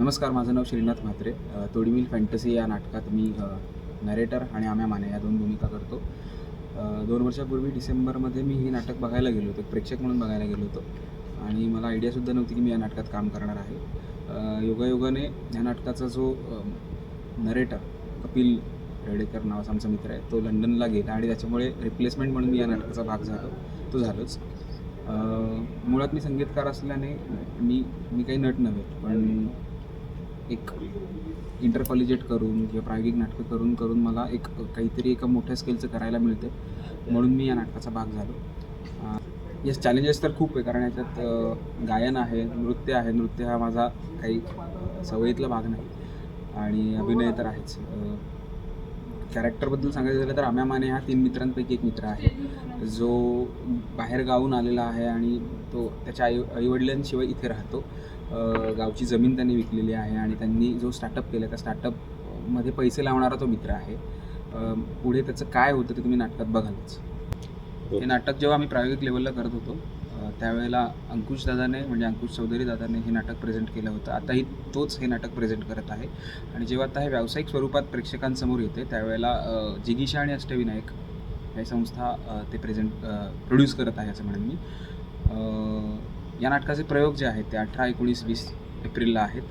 नमस्कार माझं नाव श्रीनाथ म्हात्रे. तोडीमिल फॅन्टसी या नाटकात मी नरेटर आणि आम्या माने या दोन भूमिका करतो. दोन वर्षापूर्वी डिसेंबरमध्ये मी हे नाटक बघायला गेलो होतो प्रेक्षक म्हणून बघायला गेलो होतो. आणि मला आयडियासुद्धा नव्हती की मी या नाटकात काम करणार आहे. योगायोगाने या नाटकाचा जो नरेटर कपिल रेडेकर नावाचा आमचा मित्र आहे तो लंडनला गेला आणि त्याच्यामुळे रिप्लेसमेंट म्हणून मी या नाटकाचा भाग झालो तो झालोच. मुळात मी संगीतकार असल्याने मी मी काही नट नव्हे पण एक इंटर कॉलेजेट करून किंवा प्रायोगिक नाटकं करून करून मला एक काहीतरी एका मोठ्या स्केलचं करायला मिळते म्हणून मी या नाटकाचा भाग झालो. येस चॅलेंजेस तर खूप आहे कारण याच्यात गायन आहे नृत्य आहे. नृत्य हा माझा काही सवयीतला भाग नाही. आणि अभिनय तर आहेच. कॅरेक्टरबद्दल सांगायचं झालं तर आम्या माने हा तीन मित्रांपैकी एक मित्र आहे. जो बाहेर गावून आलेला आहे आणि तो त्याच्या आई आईवडिलांशिवाय इथे राहतो. गावची जमीन त्यांनी विकलेली आहे आणि त्यांनी जो स्टार्टअप केला त्या स्टार्टअपमध्ये पैसे लावणारा तो मित्र आहे. पुढे त्याचं काय होतं ते तुम्ही नाटकात बघालच. हे नाटक जेव्हा आम्ही प्रायोगिक लेवलला करत होतो त्यावेळेला अंकुश दादाने म्हणजे अंकुश चौधरी दादाने हे नाटक प्रेझेंट केलं होतं. आताही तोच हे नाटक प्रेझेंट करत आहे. आणि जेव्हा आता हे व्यावसायिक स्वरूपात प्रेक्षकांसमोर येते त्यावेळेला अ, जिगीषा आणि अष्टविनायक या संस्था ते प्रेझेंट प्रोड्यूस करत आहे असं म्हणेन मी. या नाटकाचे प्रयोग जे आहेत ते अठरा एकोणीस वीस एप्रिलला आहेत.